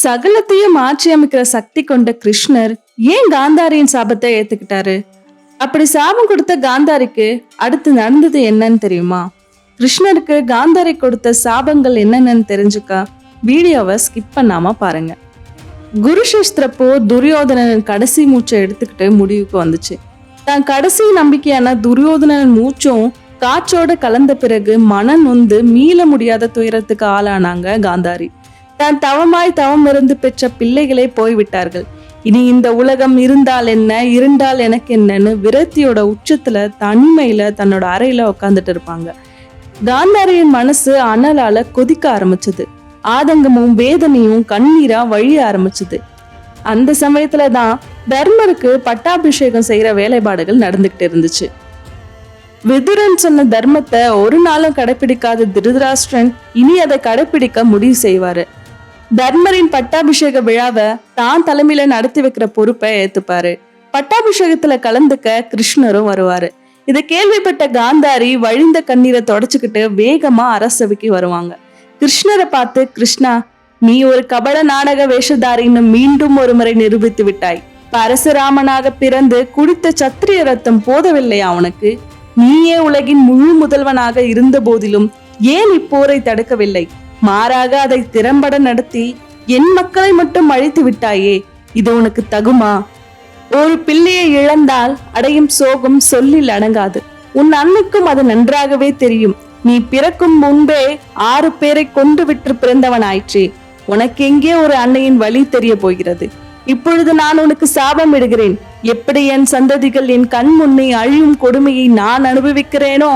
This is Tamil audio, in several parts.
சகலத்தையும் மாற்றி அமைக்கிற சக்தி கொண்ட கிருஷ்ணர் ஏன் காந்தாரியின் சாபத்தை ஏத்துக்கிட்டாரு? அப்படி சாபம் கொடுத்த காந்தாரிக்கு அடுத்து நடந்தது என்னன்னு தெரியுமா? கிருஷ்ணருக்கு காந்தாரி கொடுத்த சாபங்கள் என்னென்னு தெரிஞ்சுக்க வீடியோவை ஸ்கிப் பண்ணாம பாருங்க. குருஷஸ்திரப்போ துரியோதனன் கடைசி மூச்சை எடுத்துக்கிட்டு முடிவுக்கு வந்துச்சு. தான் கடைசி நம்பிக்கையான துரியோதனன் மூச்சும் காற்றோட கலந்த பிறகு மன நொந்து மீள முடியாத துயரத்துக்கு ஆளானாங்க காந்தாரி. தான் தவமாய் தவம் இருந்து பெற்ற பிள்ளைகளே போய்விட்டார்கள். இனி இந்த உலகம் இருந்தால் என்ன இருந்தால் எனக்கு என்னன்னு விரக்தியோட உச்சத்துல தனிமையில தன்னோட அறையில உட்காந்துட்டு இருப்பாங்க. காந்தாரியின் மனசு அனலால கொதிக்க ஆரம்பிச்சது. ஆதங்கமும் வேதனையும் கண்ணீரா வழிய ஆரம்பிச்சது. அந்த சமயத்துல தான் தர்மருக்கு பட்டாபிஷேகம் செய்யற வேலைப்பாடுகள் நடந்துகிட்டு இருந்துச்சு. விதுரன் சொன்ன தர்மத்தை ஒரு நாளும் கடைபிடிக்காத திருதராஷ்டிரன் இனி அதை கடைபிடிக்க முடிவு செய்வாரு. தர்மரின் பட்டாபிஷேக விழாவை தான் தலைமையில நடத்தி வைக்கிற பொறுப்பை ஏத்துப்பாரு. பட்டாபிஷேகத்துல கலந்துக்க கிருஷ்ணரும் வருவாரு. இதை கேள்விப்பட்ட காந்தாரி வழிந்த கண்ணீரை தொடச்சுக்கிட்டு வேகமா அரசவைக்கு வருவாங்க. கிருஷ்ணரை பார்த்து கிருஷ்ணா நீ ஒரு கபட நாடக வேஷதாரின்னு மீண்டும் ஒரு முறை நிரூபித்து விட்டாய். பரசுராமனாக பிறந்து குடித்த சத்திரிய ரத்தம் போதவில்லையா அவனுக்கு. நீயே உலகின் முழு முதல்வனாக இருந்த போதிலும் ஏன் இப்போரை தடுக்கவில்லை? மாறாக அதை திறம்பட நடத்தி என் மக்களை மட்டும் அழித்து விட்டாயே இது உனக்கு தகுமா? ஒரு பிள்ளையை இழந்தால் அடையும் சோகம் சொல்லில் அடங்காது. உன் அன்னைக்கும் அது நன்றாகவே தெரியும். நீ பிறக்கும் முன்பே ஆறு பேரை கொண்டு விட்டு பிறந்தவனாயிற்றே. உனக்கு எங்கே ஒரு அன்னையின் வழி தெரிய போகிறது? இப்பொழுது நான் உனக்கு சாபம் இடுகிறேன். எப்படி என் சந்ததிகள் என் கண் முன்னே அழியும் கொடுமையை நான் அனுபவிக்கிறேனோ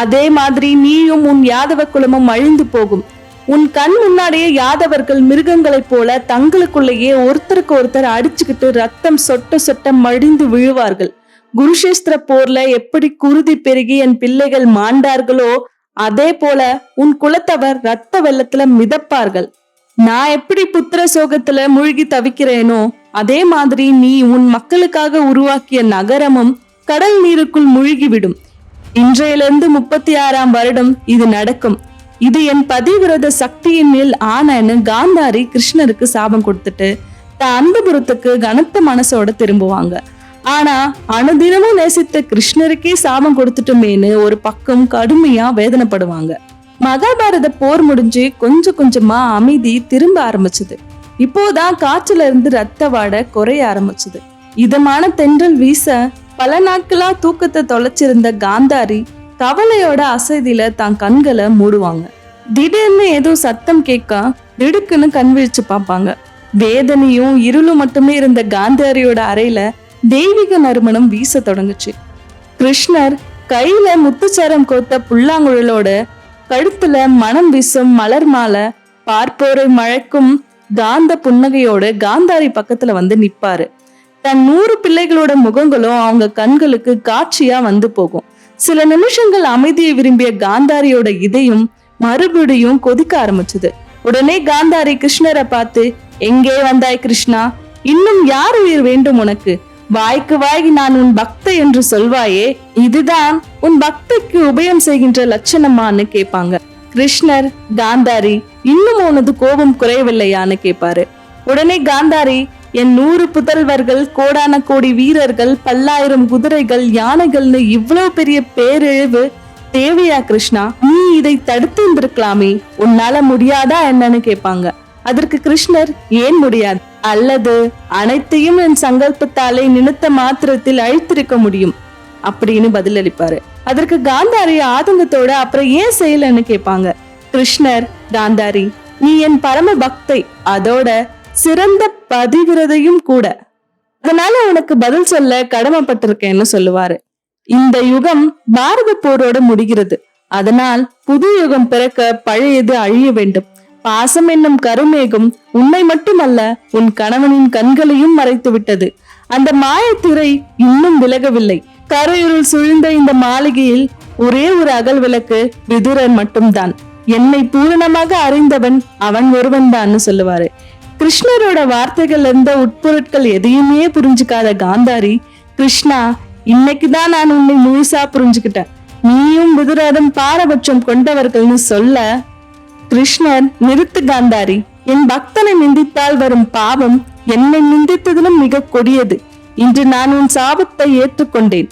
அதே மாதிரி நீயும் உன் யாதவ குலமும் அழிந்து போகும். உன் கண் முன்னாடியே யாதவர்கள் மிருகங்களைப் போல தங்களுக்குள்ளேயே ஒருத்தருக்கு ஒருத்தர் அடிச்சுக்கிட்டு ரத்தம் சொட்ட சொட்ட மடிந்து விழுவார்கள். குருஷேஸ்திர போர்ல எப்படி குருதி பெருகி என் பிள்ளைகள் மாண்டார்களோ அதே போல உன் குலத்தவர் ரத்த வெள்ளத்துல மிதப்பார்கள். நான் எப்படி புத்திர சோகத்துல மூழ்கி தவிக்கிறேனோ அதே மாதிரி நீ உன் மக்களுக்காக உருவாக்கிய நகரமும் கடல் நீருக்குள் மூழ்கிவிடும். இன்றையிலிருந்து முப்பத்தி ஆறாம் வருடம் இது நடக்கும். இது என் பதிவிரத சக்தியின் மேல் ஆனன்னு காந்தாரி கிருஷ்ணருக்கு சாபம் கொடுத்துட்டு தான் அந்தபுரத்துக்கு கனத்த மனசோட திரும்புவாங்க. ஆனா அனுதினமும் நேசித்த கிருஷ்ணருக்கே சாபம் கொடுத்துட்டோமேன்னு ஒரு பக்கம் கடுமையா வேதனைப்படுவாங்க. மகாபாரத போர் முடிஞ்சு கொஞ்சம் கொஞ்சமா அமைதி திரும்ப ஆரம்பிச்சது. இப்போதான் காற்றுல இருந்து ரத்த வாடை குறைய ஆரம்பிச்சது. இதமான தென்றல் வீச பல நாட்களா தூக்கத்தை தொலைச்சிருந்த காந்தாரி தவளையோட அசதியில தான் கண்களை மூடுவாங்க. திடீர்னு ஏதோ சத்தம் கேட்க திடுக்குன்னு கண் விழிச்சு பார்ப்பாங்க. வேதனையும் இருளும் மட்டுமே இருந்த காந்தாரியோட அறையில தெய்வீக நறுமணம் வீச தொடங்குச்சு. கிருஷ்ணர் கையில முத்துச்சரம் கோத்த புல்லாங்குழலோட கழுத்துல மனம் வீசும் மலர் மாலை பார்ப்போரை மழைக்கும் காந்த புன்னகையோட காந்தாரி பக்கத்துல வந்து நிப்பாரு. தன் நூறு பிள்ளைகளோட முகங்களும் அவங்க கண்களுக்கு காட்சியா வந்து போகும். சில நிமிஷங்கள் அமைதியை விரும்பிய காந்தாரியோட இதயம் மறுபடியும் கொதிக்க ஆரம்பிச்சது. உடனே காந்தாரி கிருஷ்ணரை பார்த்து எங்கே வந்தாய் கிருஷ்ணா? இன்னும் யார் உயிர் வேண்டும் உனக்கு? வாய்க்கு வாய் நான் உன் பக்தை என்று சொல்வாயே இதுதான் உன் பக்திக்கு உபயம் செய்கின்ற லட்சணமான்னு கேட்பாங்க. கிருஷ்ணர் காந்தாரி இன்னும் உனது கோபம் குறையவில்லையான்னு கேட்பாரு. உடனே காந்தாரி என் நூறு புதல்வர்கள் கோடான கோடி வீரர்கள் பல்லாயிரம் குதிரைகள் யானைகள்னு இவ்வளவு பெரிய பேரிழிவு. தேவையா கிருஷ்ணா? நீ இதை தடுத்து இருந்திருக்கலாமே உன்னால முடியாதா என்னன்னு கேட்பாங்க. அதற்கு கிருஷ்ணர் ஏன் முடியாது? அல்லது அனைத்தையும் என் சங்கல்பத்தாலே நினைத்த மாத்திரத்தில் அழித்திருக்க முடியும்? அப்படின்னு பதிலளிப்பாரு. அதற்கு காந்தாரி ஆதங்கத்தோட அப்புறம் ஏன் செய்யலன்னு கேட்பாங்க? கிருஷ்ணர் காந்தாரி நீ என் பரம பக்தை அதோட சிறந்த பதிவிரதையும் கூட. அதனால உனக்கு பதில் சொல்ல கடமைப்பட்டிருக்கேன்னு சொல்லுவாரு. இந்த யுகம் பாரத போரோட முடிகிறது. அதனால் புது யுகம் பிறக்க பழையது அழிய வேண்டும். பாசம் என்னும் கருமேகம் உன்னை மட்டுமல்ல உன் கணவனின் கண்களையும் மறைத்து விட்டது. அந்த மாயத்திரை இன்னும் விலகவில்லை. கரையுருள் சுழ்ந்த இந்த மாளிகையில் ஒரே ஒரு அகல் விளக்கு விதுரன் மட்டும்தான். என்னை பூரணமாக அறிந்தவன் அவன் ஒருவன் தான் சொல்லுவாரு. கிருஷ்ணரோட வார்த்தைகள் இருந்த உட்பொருட்கள் எதையுமே புரிஞ்சுக்காத காந்தாரி கிருஷ்ணா இன்னைக்குதான் நான் உன்னை முழுசா புரிஞ்சுக்கிட்டேன். நீயும் விதுரரும் பாரபட்சம் கொண்டவர்கள்னு சொல்ல கிருஷ்ணர் நிறுத்து காந்தாரி. என் பக்தனை நிந்தித்தால் வரும் பாவம் என்னை நிந்தித்ததிலும் மிக கொடியது. இன்று நான் உன் சாபத்தை ஏற்றுக்கொண்டேன்.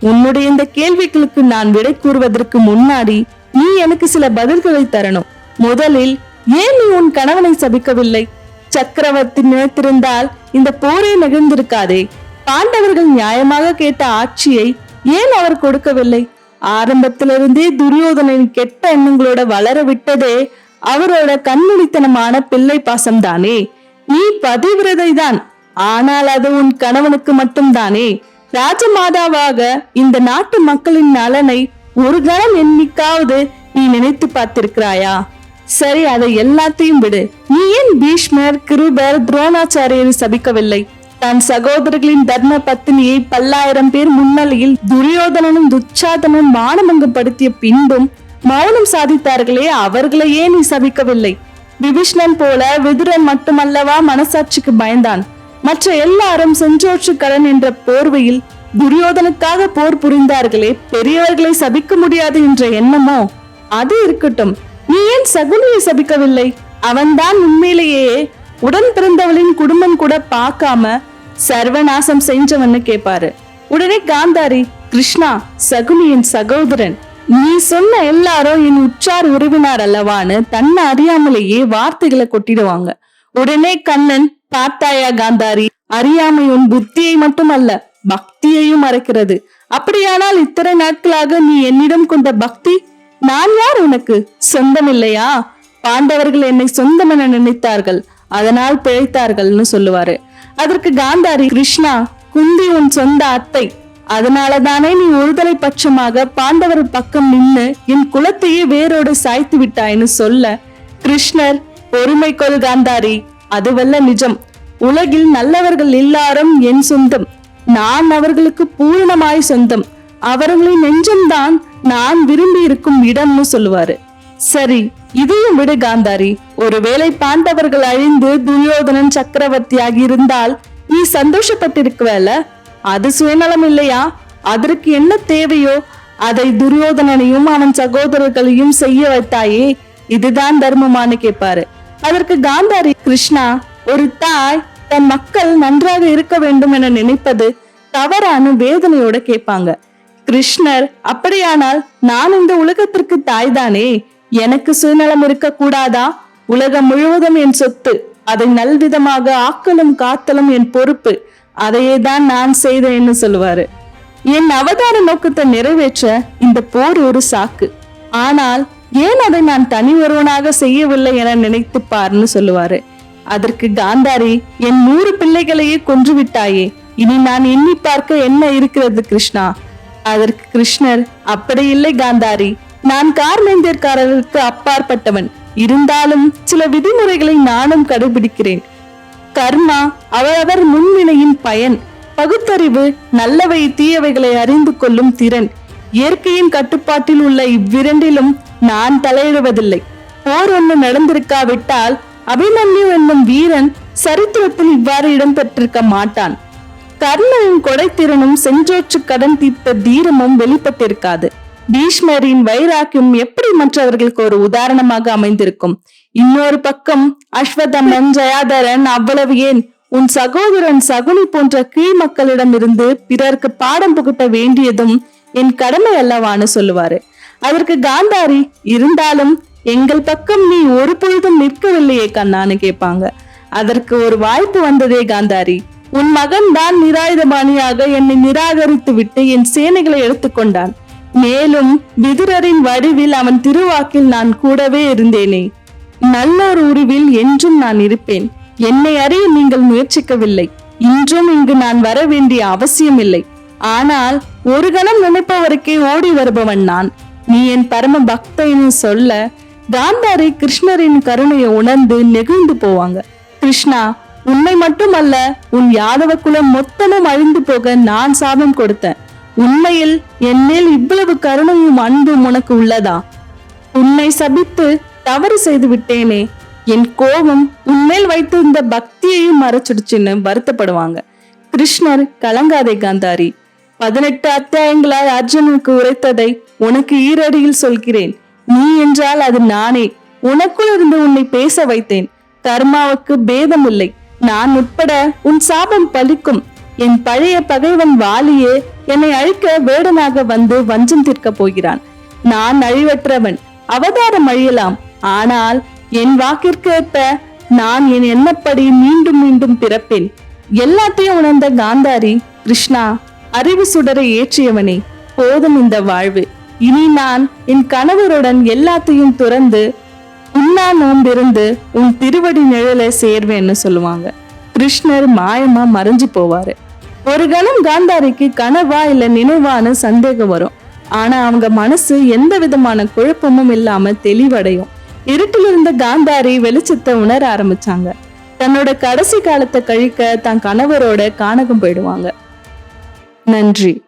உன்னுடைய இந்த கேள்விகளுக்கு நான் விடை கூறுவதற்கு முன்னாடி நீ எனக்கு சில பதில்களை தரணும். முதலில் ஏன் நீ உன் கணவனை சபிக்கவில்லை? சக்கரவர்த்தி நினைத்திருந்தால் இந்த போரே நிகழ்ந்திருக்காதே. பாண்டவர்கள் நியாயமாக கேட்ட ஆட்சியை ஏன் அவர் கொடுக்கவில்லை? ஆரம்பத்திலிருந்தே துரியோதனின் கெட்ட எண்ணங்களோட வளர விட்டதே அவரோட கண்மொழித்தனமான பிள்ளை பாசம்தானே? நீ பதிவிரதை தான் ஆனால் அது உன் கணவனுக்கு மட்டும்தானே? ராஜமாதாவாக இந்த நாட்டு மக்களின் நலனை ஒரு கணம் எண்ணிக்காவது நீ நினைத்து பார்த்திருக்கிறாயா? சரி அதை எல்லாத்தையும் விடு. நீ ஏன் பீஷ்மர் கிருபர் துரோணாச்சாரியரை சபிக்கவில்லை? தன் சகோதரர்களின் தர்ம பத்தினியை பல்லாயிரம் பேர் முன்னிலையில் துரியோதனனும் துச்சாதனும் மானமங்கப்படுத்திய பின்பும் மௌனம் சாதித்தார்களே அவர்களையே நீ சபிக்கவில்லை. விபீஷ்ணன் போல விதுரன் மட்டுமல்லவா மனசாட்சிக்கு பயந்தான். மற்ற எல்லாரும் செஞ்சோற்று கடன் என்ற போர்வையில் துரியோதனுக்காக போர் புரிந்தார்களே பெரியவர்களை சபிக்க முடியாது என்ற எண்ணமோ? அது இருக்கட்டும். நீ ஏன் சகுனியை சபிக்கவில்லை? அவன்தான் உண்மையிலேயே உடன் பிறந்தவளின் குடும்பம் கூட பார்க்காம சர்வநாசம் செஞ்சவன்னு கேட்பாரு உடனே காந்தாரி கிருஷ்ணா சகுனியின் சகோதரன் நீ சொன்ன எல்லாரும் என் உற்றார் உறவினார் அல்லவான்னு தன்னை அறியாமலேயே வார்த்தைகளை கொட்டிடுவாங்க. உடனே கண்ணன் பார்த்தாயா காந்தாரி அறியாமை உன் புத்தியை மட்டுமல்ல பக்தியையும் மறைக்கிறது. அப்படியானால் இத்தனை நாட்களாக நீ என்னிடம் கொண்ட பக்தி நான் யார் உனக்கு? சொந்தம் இல்லையா பாண்டவர்கள் என்னை சொந்தம் என நினைத்தார்கள். அதனால் பிழைத்தார்கள்னு சொல்லுவாரு. அதற்கு காந்தாரி கிருஷ்ணா குந்தி உன் சொந்த அத்தை. அதனாலதானே நீ ஒருதலை பட்சமாக பாண்டவர் பக்கம் நின்னு என் குலத்தையே வேரோடு சாய்த்து விட்டாய்னு சொல்ல கிருஷ்ணர் பொறுமை கொள் காந்தாரி. அதுவல்ல நிஜம். உலகில் நல்லவர்கள் எல்லாரும் என் சொந்தம். நான் அவர்களுக்கு பூரணமாய் சொந்தம். அவர்களின் நெஞ்சம்தான் நான் விரும்பி இருக்கும் இடம்னு சொல்லுவாரு. சரி இதையும் விடு காந்தாரி. ஒருவேளை பாண்டவர்கள் அழிந்து துரியோதனன் சக்கரவர்த்தியாகி இருந்தால் நீ சந்தோஷப்பட்டிருக்கவேல? அது சுயநலம் இல்லையா அதற்கு என்ன தேவையோ? அதை துரியோதனனையும் அவன் சகோதரர்களையும் செய்ய வைத்தாயே? இதுதான் தர்மமானு கேட்பாரு. அதற்கு காந்தாரி கிருஷ்ணா ஒரு தாய் தன் மக்கள் நன்றாக இருக்க வேண்டும் என நினைப்பது தவறான வேதனையோட கேட்பாங்க. கிருஷ்ணர் அப்படியானால் நான் இந்த உலகத்திற்கு தாய்தானே? எனக்கு சுயநலம் இருக்க கூடாதா உலகம் முழுவதும் என் சொத்து அதை நல்விதமாக ஆக்கலும் காத்தலும் என் பொறுப்பு அதையே தான் நான் செய்தேன்னு சொல்லுவாரு. என் அவதார நோக்கத்தை நிறைவேற்ற இந்த போர் ஒரு சாக்கு. ஆனால் ஏன் அதை நான் தனி ஒருவனாக செய்யவில்லை என நினைத்து பாருன்னு சொல்லுவாரு. அதற்கு காந்தாரி என் நூறு பிள்ளைகளையே கொன்று விட்டாயே இனி நான் எண்ணி பார்க்க என்ன இருக்கிறது கிருஷ்ணா? அதற்கு கிருஷ்ணர் அப்படி இல்லை காந்தாரி நான் கார்மேந்தியர்காரருக்கு அப்பாற்பட்டவன். இருந்தாலும் சில விதிமுறைகளை நானும் கடைபிடிக்கிறேன். கர்மா அவரவர் முன்வினையின் பயன். பகுத்தறிவு நல்லவை தீயவைகளை அறிந்து கொள்ளும் திறன். இயற்கையின் கட்டுப்பாட்டில் உள்ள இவ்விரண்டிலும் நான் தலையிடுவதில்லை. போர் ஒன்று நடந்திருக்காவிட்டால் அபிமன்யு என்னும் வீரன் சரித்திரத்தில் இவ்வாறு இடம்பெற்றிருக்க மாட்டான். கர்ணனின் கொடைத்திறனும் செஞ்சோற்று கடன் தீர்த்த தீரமும் வெளிப்பட்டிருக்காது. பீஷ்மரின் வைராக்கியம் எப்படி மற்றவர்களுக்கு ஒரு உதாரணமாக அமைந்திருக்கும்? இன்னொரு பக்கம் அஸ்வதமன் ஜயாதரன் அவ்வளவு ஏன்? உன் சகோதரன் சகுனி போன்ற கீழ் மக்களிடம் இருந்து பிறருக்கு பாடம் புகட்ட வேண்டியதும் என் கடமை அல்லவான்னு சொல்லுவாரு. அதற்கு காந்தாரி இருந்தாலும் எங்கள் பக்கம் நீ ஒரு பொழுதும் நிற்கவில்லையே கண்ணான்னு கேட்பாங்க. அதற்கு ஒரு வாய்ப்பு வந்ததே காந்தாரி. உன் மகன் தான் நிராயுதபாணியாக என்னை நிராகரித்து விட்டு என் சேனைகளை எடுத்துக்கொண்டான். மேலும் விதுரரின் வடிவில் அவன் திருவாக்கில் நான் கூடவே இருந்தேனே. நல்லோர் உருவில் என்றும் நான் இருப்பேன். என்னை அறிய நீங்கள் முயற்சிக்கவில்லை. இன்றும் இங்கு நான் வர வேண்டிய அவசியம் இல்லை ஆனால் ஒரு கணம் நினைப்பவருக்கே ஓடி வருபவன் நான். நீ என் பரம பக்தன்னு சொல்ல காந்தாரி கிருஷ்ணரின் கருணையை உணர்ந்து நெகிழ்ந்து போவாங்க. கிருஷ்ணா உன்னை மட்டுமல்ல உன் யாதவ குலம் மொத்தமும் அழிந்து போக நான் சாபம் கொடுத்தேன். உண்மையில் என்னில் இவ்வளவு கருணையும் அன்பும் உனக்கு உள்ளதா? உன்னை சபித்து தவறு செய்து விட்டேனே. என் கோபம் உன்மேல் வைத்திருந்த பக்தியையும் மறைச்சிடுச்சுன்னு வருத்தப்படுவாங்க. கிருஷ்ணர் கலங்காதே காந்தாரி. பதினெட்டு அத்தியாயங்களால் அர்ஜுனுக்கு உரைத்ததை உனக்கு ஈரடியில் சொல்கிறேன். நீ என்றால் அது நானே. உனக்குள் இருந்து உன்னை பேச வைத்தேன். கர்மாவுக்கு பேதம் இல்லை நான் உட்பட உன் சாபம் பலிக்கும். என் பழைய பகைவன் வாலியே என்னை அழிக்க வேடனாக வந்து வஞ்சம் தீர்க்க போகிறான். நான் அழிவற்றவன் அவதாரம் அழியலாம். ஆனால் என் வாக்கிற்கு ஏற்ப நான் என் எண்ணப்படி மீண்டும் மீண்டும் பிறப்பேன். எல்லாத்தையும் உணர்ந்த காந்தாரி கிருஷ்ணா அறிவு சுடரை ஏற்றியவனே போதும் இந்த வாழ்வு. இனி நான் என் கணவருடன் எல்லாத்தையும் துறந்து உண்ணா நோம்பிருந்து உன் திருவடி நிழல சேர்வேன்னு சொல்லுவாங்க. கிருஷ்ணர் மாயமா மறைஞ்சு போவாரு. ஒரு கணம் காந்தாரிக்கு கனவா இல்ல நினைவான்னு சந்தேகம் வரும். ஆனா அவங்க மனசு எந்த விதமான குழப்பமும் இல்லாம தெளிவடையும். இருட்டில் இருந்த காந்தாரி வெளிச்சத்தை உணர ஆரம்பிச்சாங்க. தன்னோட கடைசி காலத்தை கழிக்க தன் கணவரோட காணகம் போயிடுவாங்க. நன்றி.